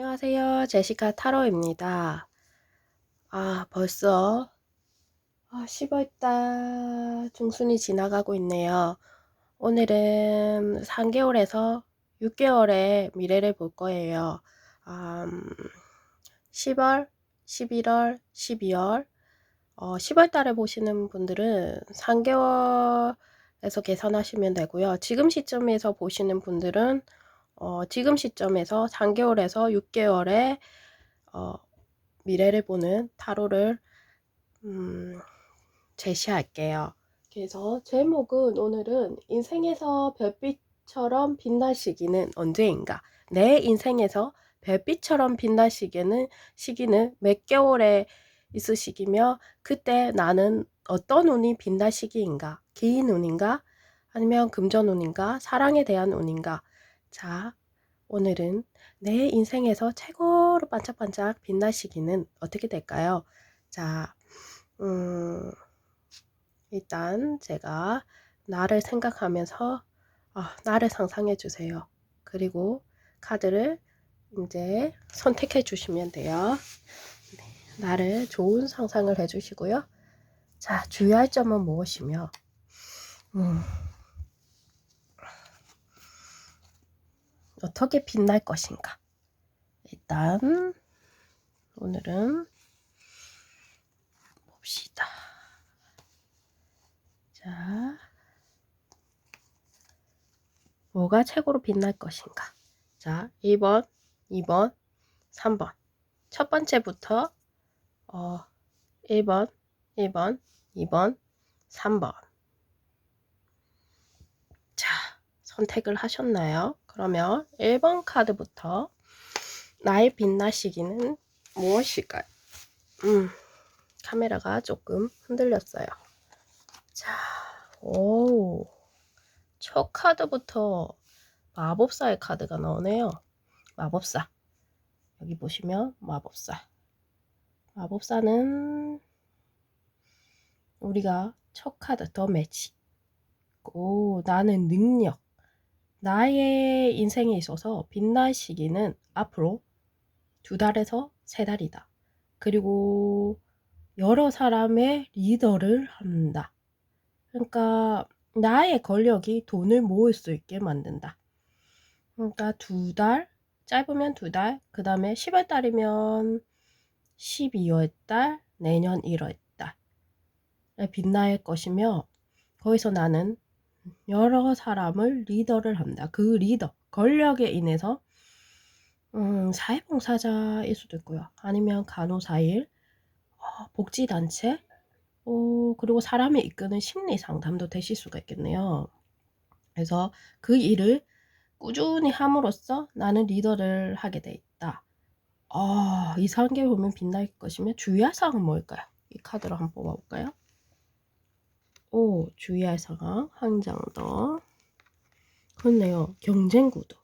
안녕하세요. 제시카 타로입니다. 아, 벌써 아, 10월달 중순이 지나가고 있네요. 오늘은 3개월에서 6개월의 미래를 볼 거예요. 음, 10월, 11월, 12월, 어, 10월 달에 보시는 분들은 3개월에서 계산하시면 되고요. 지금 시점에서 보시는 분들은 어, 지금 시점에서 3개월에서 6개월의 어, 미래를 보는 타로를 음, 제시할게요. 그래서 제목은 오늘은 인생에서 별빛처럼 빛날 시기는 언제인가? 내 인생에서 별빛처럼 빛날 시기는 시기는 몇 개월에 있으시기며 그때 나는 어떤 운이 빛날 시기인가? 긴 운인가? 아니면 금전 운인가? 사랑에 대한 운인가? 자, 오늘은 내 인생에서 최고로 반짝반짝 빛날 시기는 어떻게 될까요? 자, 음, 일단 제가 나를 생각하면서 아, 나를 상상해 주세요. 그리고 카드를 이제 선택해 주시면 돼요. 네, 나를 좋은 상상을 해 주시고요. 자, 주의할 점은 무엇이며, 음, 어떻게 빛날 것인가? 일단 오늘은 봅시다. 자, 뭐가 최고로 빛날 것인가? 자, 1번, 2번, 3번. 첫 번째부터 어, 1번, 1번, 2번, 3번. 자, 선택을 하셨나요? 그러면 1번 카드부터 나의 빛나 시기는 무엇일까요? 음, 카메라가 조금 흔들렸어요. 자, 오, 첫 카드부터 마법사의 카드가 나오네요. 마법사. 여기 보시면 마법사. 마법사는 우리가 첫 카드 더 매치. 오, 나는 능력. 나의 인생에 있어서 빛날 시기는 앞으로 두 달에서 세 달이다. 그리고 여러 사람의 리더를 한다. 그러니까 나의 권력이 돈을 모을 수 있게 만든다. 그러니까 두 달, 짧으면 두 달, 그 다음에 10월 달이면 12월 달, 내년 1월 달. 빛날 것이며, 거기서 나는 여러 사람을 리더를 한다. 그 리더, 권력에 인해서 음, 사회봉사자일 수도 있고요. 아니면 간호사일, 어, 복지단체, 어, 그리고 사람을 이끄는 심리 상담도 되실 수가 있겠네요. 그래서 그 일을 꾸준히 함으로써 나는 리더를 하게 돼 있다. 아, 이 상계 보면 빛날 것이면 주의할 사항은 뭘까요? 이 카드로 한번 뽑아볼까요? 오, 주의할 사항 한 장 더. 그렇네요. 경쟁 구도.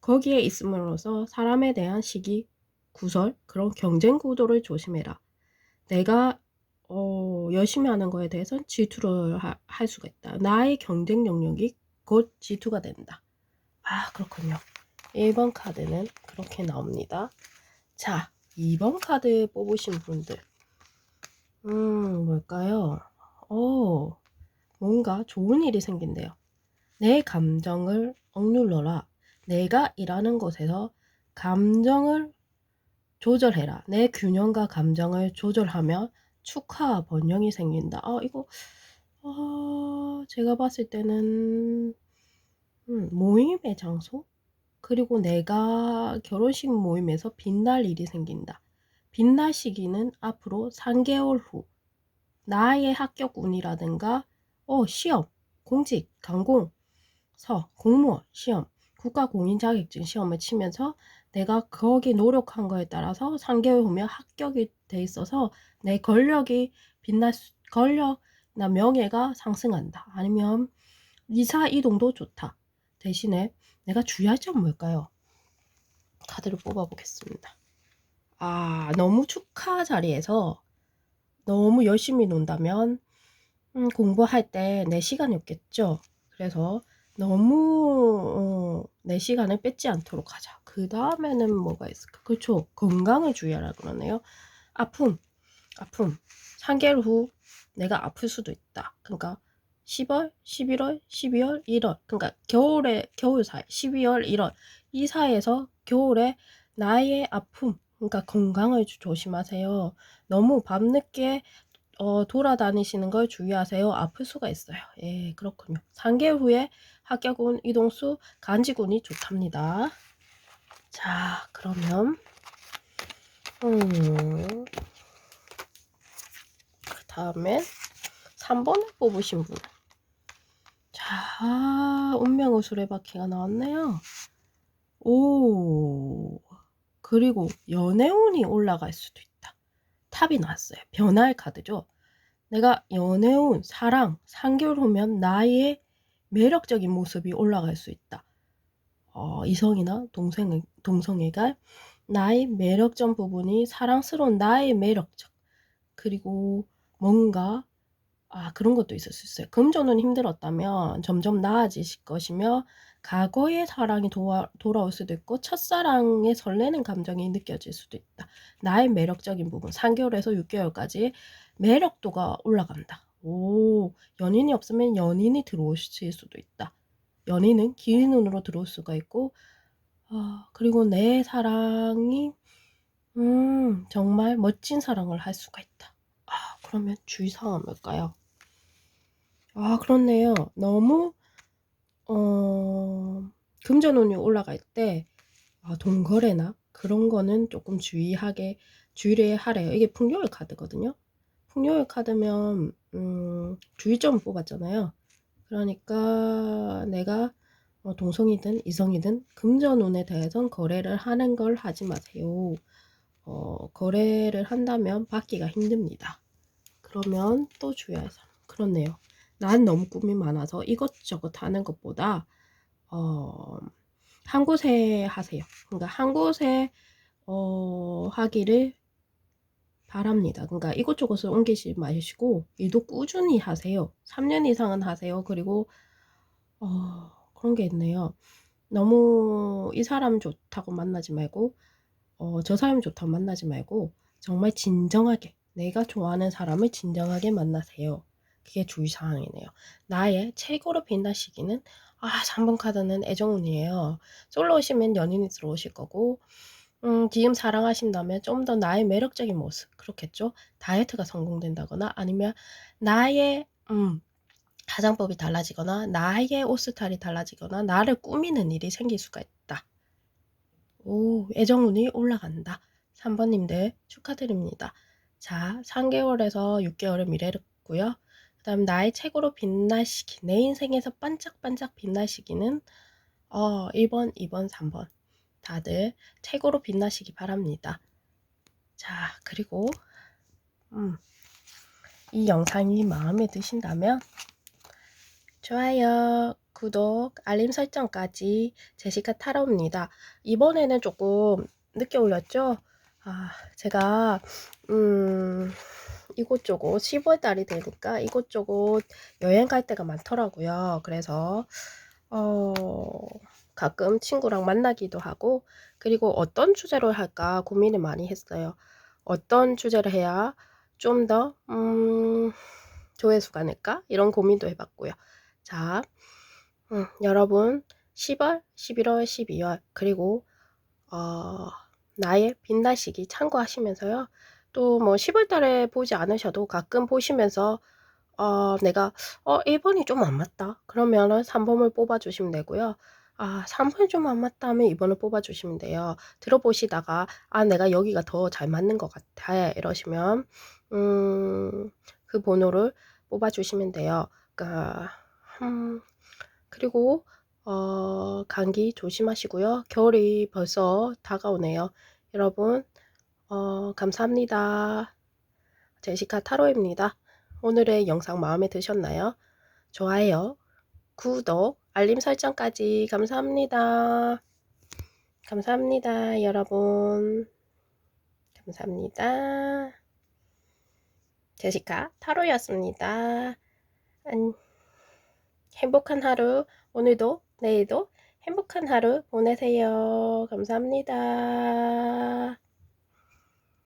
거기에 있음으로써 사람에 대한 시기, 구설, 그런 경쟁 구도를 조심해라. 내가 어, 열심히 하는 거에 대해서 질투를 하, 할 수가 있다. 나의 경쟁 영역이 곧 질투가 된다. 아, 그렇군요. 1번 카드는 그렇게 나옵니다. 자, 2번 카드 뽑으신 분들. 음, 뭘까요? 어, 뭔가 좋은 일이 생긴대요. 내 감정을 억눌러라. 내가 일하는 곳에서 감정을 조절해라. 내 균형과 감정을 조절하면 축하 번영이 생긴다. 아, 이거, 어, 제가 봤을 때는, 음, 모임의 장소? 그리고 내가 결혼식 모임에서 빛날 일이 생긴다. 빛날 시기는 앞으로 3개월 후. 나의 합격 운이라든가 어 시험, 공직, 강공서, 공무원 시험, 국가 공인 자격증 시험을 치면서 내가 거기 노력한 거에 따라서 3개월 후면 합격이 돼 있어서 내 권력이 빛날 수, 권력나 명예가 상승한다. 아니면 이사 이동도 좋다. 대신에 내가 주의할 점은 뭘까요? 카드를 뽑아보겠습니다. 아, 너무 축하 자리에서 너무 열심히 논다면 음, 공부할 때 내 시간이 없겠죠. 그래서 너무 어, 내 시간을 뺏지 않도록 하자. 그 다음에는 뭐가 있을까? 그렇죠. 건강을 주의하라 그러네요. 아픔, 아픔. 3개월 후 내가 아플 수도 있다. 그러니까 10월, 11월, 12월, 1월. 그러니까 겨울에 겨울 사이, 12월, 1월 이 사이에서 겨울에 나의 아픔, 그러니까 건강을 조- 조심하세요. 너무 밤늦게 어, 돌아다니시는 걸 주의하세요. 아플 수가 있어요. 예, 그렇군요. 3개월 후에 합격운, 이동수, 간지군이 좋답니다. 자, 그러면 음, 그 다음에 3번을 뽑으신 분. 자, 운명의 수레바퀴가 나왔네요. 오, 그리고 연애운이 올라갈 수도 있다. 탑이 나왔어요. 변화의 카드죠. 내가 연애운, 사랑, 3개월 후면 나의 매력적인 모습이 올라갈 수 있다. 어, 이성이나 동생, 동성애가 나의 매력적 부분이 사랑스러운 나의 매력적. 그리고 뭔가 아, 그런 것도 있을 수 있어요. 금전은 힘들었다면 점점 나아지실 것이며 과거의 사랑이 도와, 돌아올 수도 있고 첫사랑의 설레는 감정이 느껴질 수도 있다. 나의 매력적인 부분 3개월에서 6개월까지 매력도가 올라간다. 오, 연인이 없으면 연인이 들어오실 수도 있다. 연인은 긴 눈으로 들어올 수가 있고 아, 그리고 내 사랑이 음, 정말 멋진 사랑을 할 수가 있다. 아, 그러면 주의사항은 뭘까요? 아, 그렇네요. 너무, 어, 금전운이 올라갈 때, 아, 동거래나 그런 거는 조금 주의하게, 주의를 하래요. 이게 풍요의 카드거든요. 풍요의 카드면, 음, 주의점 뽑았잖아요. 그러니까 내가 어, 동성이든 이성이든 금전운에 대해선 거래를 하는 걸 하지 마세요. 어, 거래를 한다면 받기가 힘듭니다. 그러면 또 주의할 사람. 그렇네요. 난 너무 꿈이 많아서 이것저것 하는 것보다 어, 한 곳에 하세요. 그러니까 한 곳에 어, 하기를 바랍니다. 그러니까 이곳저곳을 옮기지 마시고 일도 꾸준히 하세요. 3년 이상은 하세요. 그리고 어, 그런 게 있네요. 너무 이 사람 좋다고 만나지 말고 어, 저 사람 좋다고 만나지 말고 정말 진정하게 내가 좋아하는 사람을 진정하게 만나세요. 그게 주의사항이네요. 나의 최고로 빛날 시기는 아 3번 카드는 애정운이에요. 솔로시면 연인이 들어오실 거고 음, 지금 사랑하신다면 좀 더 나의 매력적인 모습 그렇겠죠. 다이어트가 성공된다거나 아니면 나의 음, 화장법이 달라지거나 나의 옷 스타일이 달라지거나 나를 꾸미는 일이 생길 수가 있다. 오, 애정운이 올라간다. 3번님들 축하드립니다. 자, 3개월에서 6개월의 미래였고요. 그 다음 나의 최고로 빛날 시기, 내 인생에서 반짝반짝 빛날 시기는 어, 1번, 2번, 3번. 다들 최고로 빛나시기 바랍니다. 자, 그리고 음, 이 영상이 마음에 드신다면 좋아요, 구독, 알림 설정까지 제시카 타로입니다. 이번에는 조금 늦게 올렸죠? 아, 제가 음, 이곳저곳 15월 달이 되니까 이곳저곳 여행 갈 때가 많더라고요. 그래서 어, 가끔 친구랑 만나기도 하고 그리고 어떤 주제로 할까 고민을 많이 했어요. 어떤 주제를 해야 좀더 음, 조회수가 늘까 이런 고민도 해봤고요. 자, 음, 여러분 10월, 11월, 12월 그리고 어, 나의 빛날 시기 참고하시면서요. 또 뭐 10월 달에 보지 않으셔도 가끔 보시면서 어, 내가 어 1번이 좀 안 맞다. 그러면은 3번을 뽑아 주시면 되고요. 아, 3번이 좀 안 맞다 하면 2번을 뽑아 주시면 돼요. 들어보시다가 아, 내가 여기가 더 잘 맞는 것 같아. 이러시면 음, 그 번호를 뽑아 주시면 돼요. 그러니까 음, 그리고 어, 감기 조심하시고요. 겨울이 벌써 다가오네요. 여러분, 어, 감사합니다. 제시카 타로입니다. 오늘의 영상 마음에 드셨나요? 좋아요, 구독, 알림 설정까지 감사합니다. 감사합니다, 여러분. 감사합니다. 제시카 타로였습니다. 안, 행복한 하루 오늘도 내일도 행복한 하루 보내세요. 감사합니다.